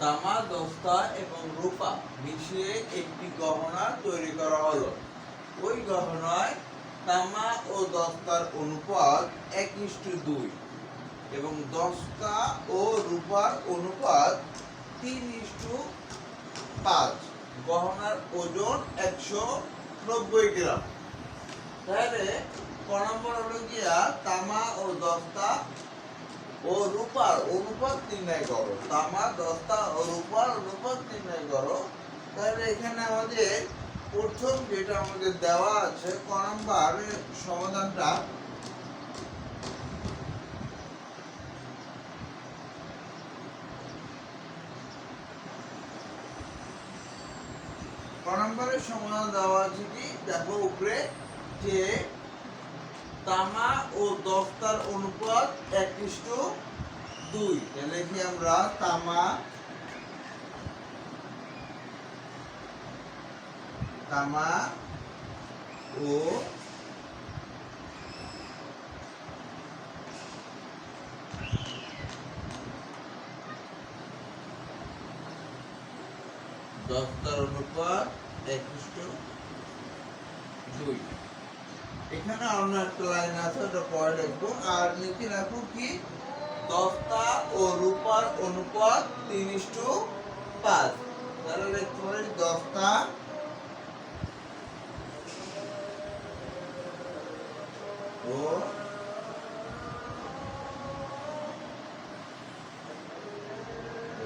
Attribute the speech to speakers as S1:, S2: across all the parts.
S1: তামা, দস্তা এবং রূপা মিশিয়ে একটি গহনা তৈরি করা হলো। ওই গহনায় তামা ও দস্তার অনুপাত এক দুই এবং দস্তা ও রূপার অনুপাত তিন ইস্টু পাঁচ। গহনার ওজন একশো নব্বই গ্রাম। তাহলে ক নম্বর হলো গিয়া তামা ও দস্তা ও রূপার অনুপাত নির্ণয় করো। তামা, দস্তা ও রূপার অনুপাত নির্ণয় করো। তাহলে এখানে আমাদের প্রথম যেটা আমাদের দেওয়া আছে, ক নম্বর সমাধানটা। সমাধান দেওয়া আছে কি? দেখো উপরে যে তামা ও দস্তার অনুপাত এক দুই। তাহলে কি আমরা তামা তামা ও দস্তার অনুপাত এক দুই। এখানে অন্য একটা লাইন আছে, ওটা পরে লিখব আর নিচে রাখব কি? দস্তা ও রূপার অনুপাত তিন ইস্টু পাঁচ। তাহলে লিখতে পারি দস্তা ও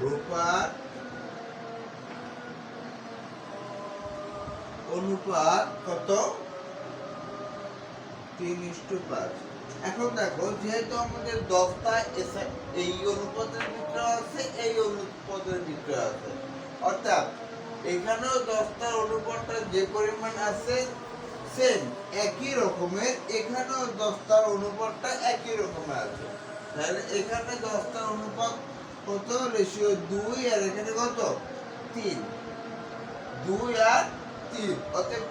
S1: রূপার অনুপাত কত? তিন ইস্টু পাঁচ এখন দেখো, যেহেতু আমাদের দশটা এই অনুপাতের ভিতরে আছে, এই অনুপাতের ভিতরে আছে। অর্থাৎ এখানেও দশটার অনুপাতটা যে পরিমাণ আছে সেম একই রকমের, এখানেও দশটার অনুপাতটা একই রকমের আছে। তাহলে এখানে দশটার অনুপাত কত? রেশিও দুই, আর এখানে কত? তিন। দুই আর তিন। অর্থাৎ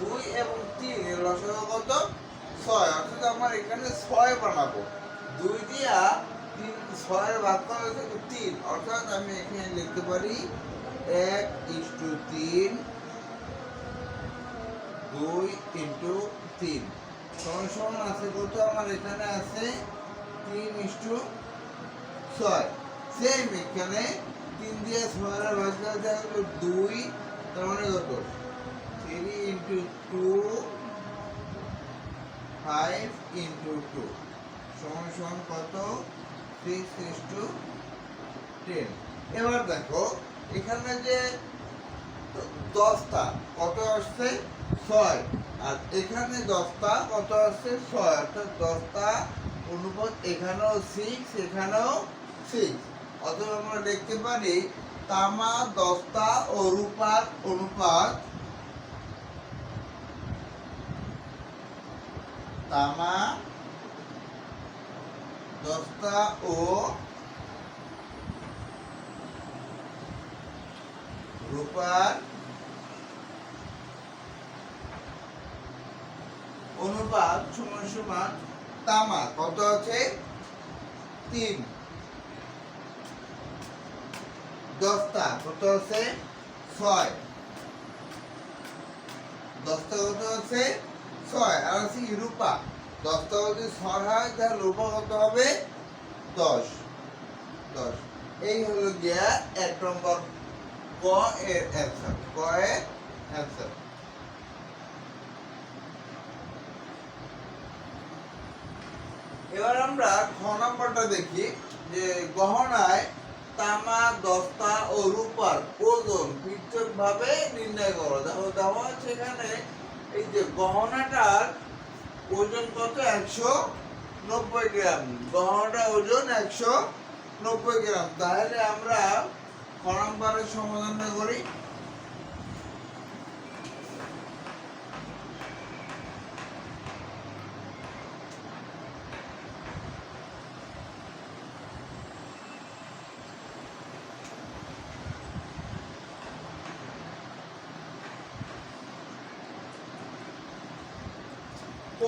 S1: দুই এবং তিন, এর লসাগু কত? ছয়, অর্থাৎ আমার এখানে ছয় বানাবো। দুই দিয়া তিন, ছয়ের ভাগ করা হয়েছে তিন। অর্থাৎ আমি এখানে লিখতে পারি এক ইস্টু তিন, দুই ইন্টু তিন। সমান সমান আছে কত? আমার এখানে আছে তিন ইস্টু ছয়। সেম এখানে তিন দিয়ে ছয়ের ভাগ করা দুই, তার মানে কত? Three into two five into two সমান সমান কত? সিক্স ইস টু টেন এবার দেখো, এখানে যে দশটা, কত আসছে? ছয়। আর এখানে দশটা, কত আসছে? ছয়। অর্থাৎ দশটা অনুপাত এখানেও সিক্স এখানেও সিক্স অথবা আমরা দেখতে পারি তামা, দশটা ও রূপার অনুপাত তামা, দস্তা ও রূপার অনুপাত সমান সমান তামা। কত আছে? তিন। দস্তা কত আছে? ছয়। দস্তা কত আছে? ছয়, আর আছে কি রূপা। দশটা যদি ছয় হয়, তাহলে রূপা কত হবে? দশ। দশ। এই গিয়া এক নম্বর ক এর অ্যান্সার ক এর অ্যান্সার এবার আমরা খ নম্বরটা দেখি, যে গহনায় তামা, দস্তা ও রূপার ওজন পৃথক ভাবে নির্ণয় করো। দেখো আছে এখানে এই যে গহনাটার ওজন কত? একশো নব্বই গ্রাম। গহনাটা ওজন একশো নব্বই গ্রাম। তাহলে আমরা খরম সমাধান করি।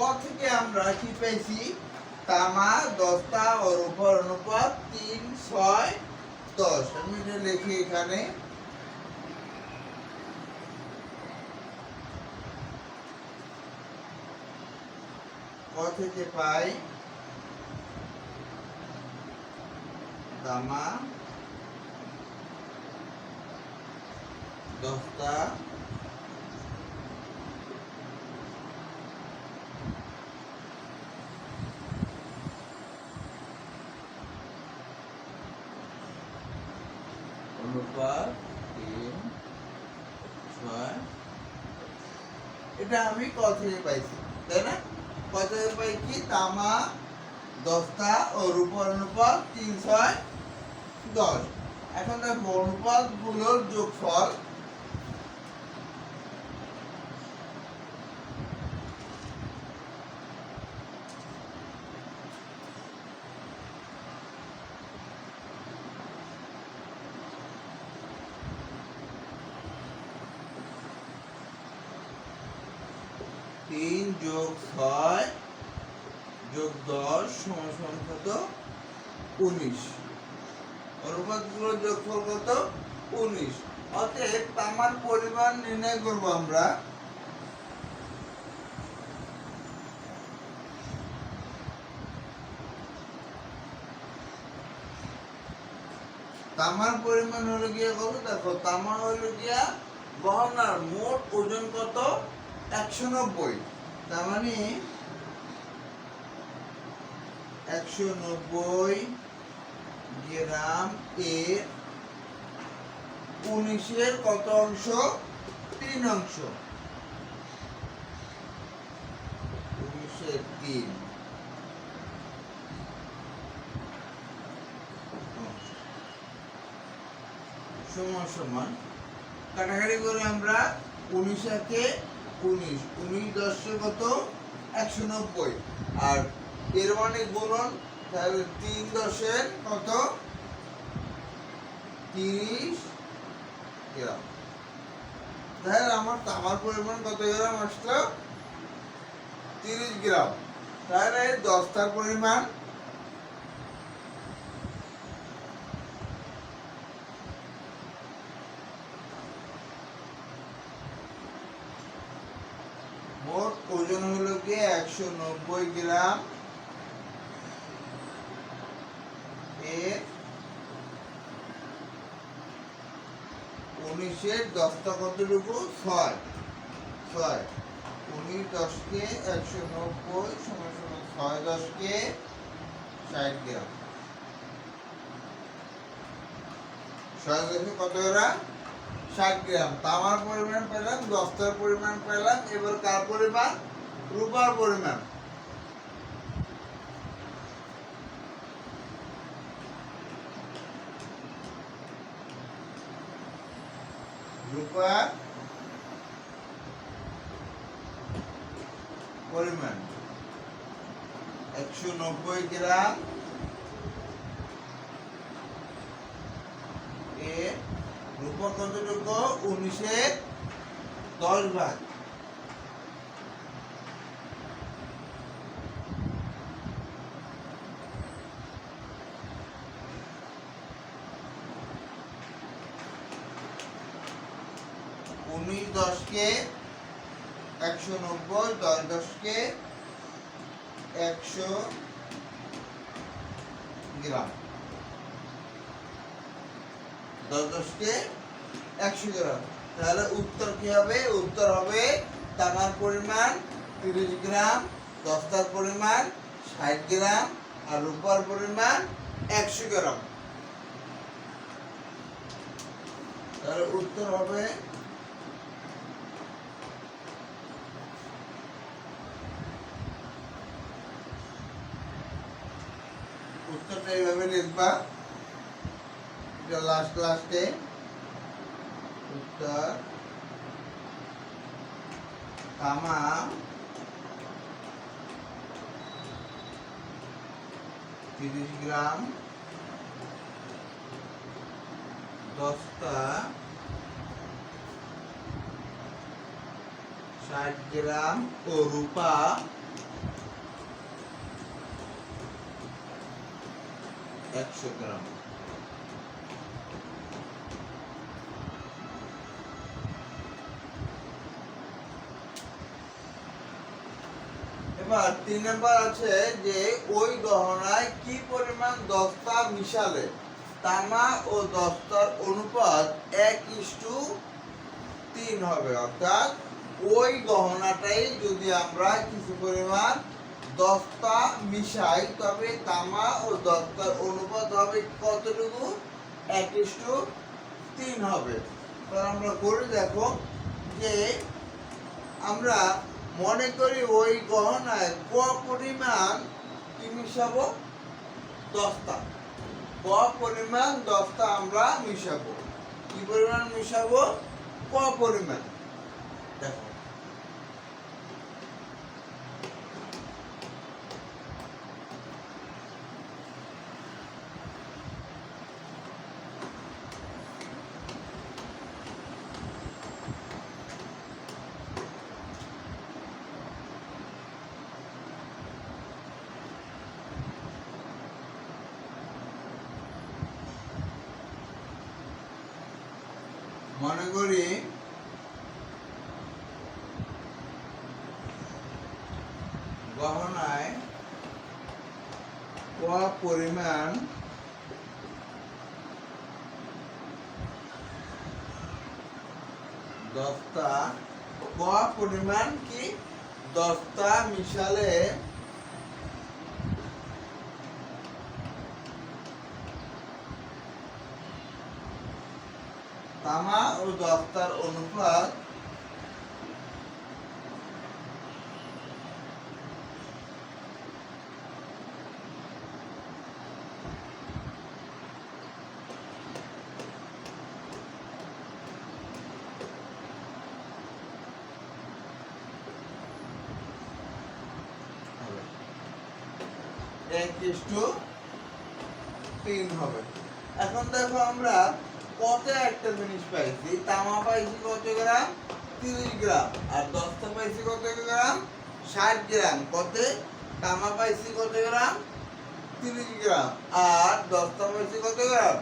S1: ক থেকে আমরা কি পেয়েছি? তামা, দস্তা ও রূপার অনুপাত তিন, ছয়, দশ। আমি এটা লিখি এখানে। থেকে পাই। দামা দস্তা অনুপাত তিন ছয় এটা আমি ক থেকে পাইছি, তাই না? ক থেকে পাই কি? তামা দশটা ও রূপার তিন ছয় দশ। এখন দেখো অনুপাতগুলোর যোগফল তিন যোগ ছয় যোগ দশ সমান সমান কত? উনিশ। অনুপাতগুলোর যোগফল কত? উনিশ। অতএব তামার পরিমাণ নির্ণয় করব আমরা। তামার পরিমাণ হলো গিয়া কত? দেখো তামা হলো গিয়া গহনার মোট ওজন কত? একশো নব্বই। তার মানে একশো নব্বই গ্রাম এর উনিশের কত অংশ? তিন অংশ। উনিশের তিন। সমান সমান। কাটাকাটি করে আমরা উনিশ একে উনিশ। উনিশ দশে কত? একশো নব্বই। আর এর মানে গুণন তাহলে তিন দশের কত? তিরিশ। গ্রাম তাহলে আমার তামার পরিমাণ কত গ্রাম আসলো তিরিশ গ্রাম। তাহলে দশটার পরিমাণ মোট ওজন হলো গিয়ে একশো নব্বই গ্রাম এর উনিশের দশটা কতটুকু? ছয়। ছয়। উনিশ দশকে একশো নব্বই ছয় দশকে ষাট গ্রাম। ছয় দশকে কত গ্রাম ষাট গ্রাম। তামার পরিমাণ পেলাম, দস্তার পরিমাণ পেলাম, এবার কার পরিমাণ? রূপার পরিমাণ। রূপার পরিমাণ। একশো নব্বই গ্রাম এর রূপা কতটুকু? উনিশের দশ ভাগ উনিশ দশকে একশো নব্বই দশ দশকে একশো গ্রাম। দশ দশকে একশো গ্রাম। তাহলে উত্তর কি হবে? উত্তর হবে তামার পরিমাণ, তিরিশ গ্রাম, দস্তার পরিমাণ, ষাট গ্রাম, আর রূপার পরিমাণ একশো গ্রাম। তাহলে উত্তর হবে উত্তরটা এইভাবে লিখবা। এটা লাস্ট লাস্টে উত্তর। তামা তিরিশ গ্রাম। দশটা ষাট গ্রাম। ও রূপা। একশো গ্রাম। এবার তিন নাম্বার আছে যে ওই গহনায় কি পরিমাণ দস্তা মিশালে? তামা ও দস্তার অনুপাত এক ইস্টু তিন হবে। অর্থাৎ ওই গহনাটাই যদি আমরা কিছু পরিমাণ দস্তা মিশাই, তবে তামা ও দস্তার অনুপাত হবে কতটুকু? এক তিন হবে। এবার আমরা করে দেখো যে আমরা মনে করি ওই গহনায় ক পরিমাণ কি মিশাবো? দস্তা। ক পরিমাণ দস্তা আমরা মিশাবো। কি পরিমাণ মিশাবো? ক পরিমাণ। দেখো। মনে করি গহনায় ক পরিমাণ দস্তা ক পরিমাণ কি? দস্তা মিশালে তামা ও দস্তার অনুপাত। এক ইস্টু তিন হবে এখন দেখো আমরা কত একটা জিনিস পাইছি? তামা পাইছি কত গ্রাম? তিরিশ গ্রাম। আর দস্তা পাইছি কত গ্রাম? ষাট গ্রাম। কত? তামা পাইছি কত গ্রাম? তিরিশ গ্রাম। আর দস্তা পাইছি কত গ্রাম?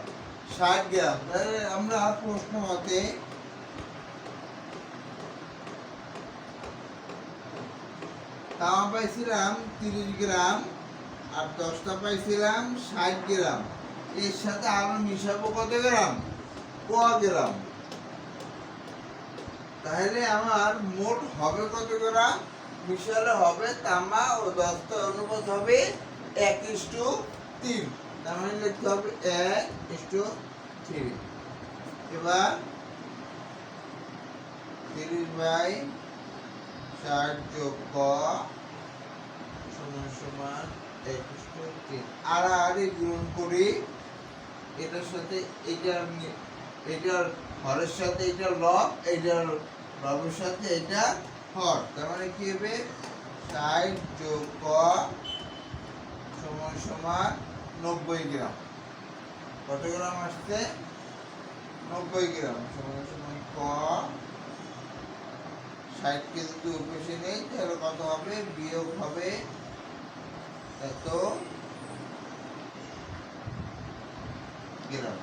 S1: ষাট গ্রাম। আমরা প্রশ্ন মতে তামা পাইছিলাম তিরিশ গ্রাম, আর দশটা পাইছিলাম ষাট গ্রাম। এর সাথে আরও মিশাবো কত গ্রাম? ক গ্রাম তাহলে আমার মোট হবে কত গ্রাম মিশালে হবে তামা ও দস্তা অনুপাত হবে এক ইস্টু তিন। তার মানে লিখতে হবে এক ইস্টু থ্রি এবার তিরিশ বাই ষাট যোগ ক সমান সমান এক ইস্টু তিন। আড়াআড়ি গুণ করি, এটার সাথে এটার মি- এটার হরের সাথে এটা লব, এটার লবের সাথে এটা হর। তার মানে কি হবে? ষাট যোগ ক সমান সমান নব্বই গ্রাম। কত গ্রাম আসছে? নব্বই গ্রাম। সমান সমান ক। ষাট কেজি যদি উপসে নেই, তাহলে কত হবে? বিয়োগ হবে এত গ্রাম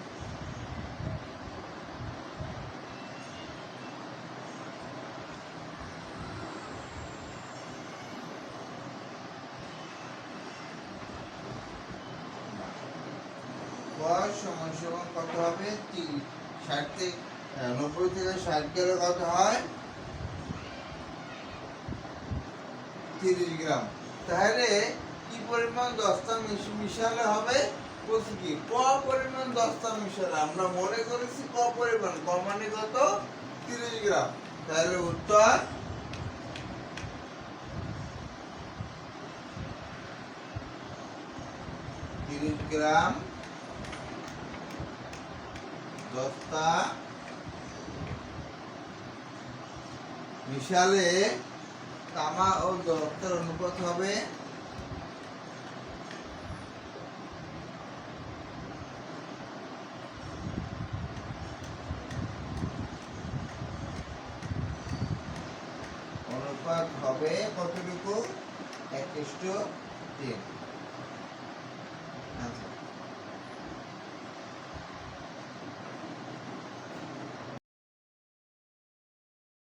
S1: বয়স সমান কত হবে? তিন। ষাট থেকে নব্বই থেকে ষাট গেলে কত হয়? তিরিশ গ্রাম। তাহলে কি পরিমাণ দস্তা মিশালে হবে? বলছি কি, ক পরিমাণ দস্তা মিশালে? আমরা মনে করেছি ক পরিমাণ। ক মানে কত? তিরিশ গ্রাম। তাহলে উত্তর? তিরিশ গ্রাম। দস্তা মিশালে তামা ও দস্তার অনুপাত হবে। অনুপাত হবে কতটুকু? এক তিন।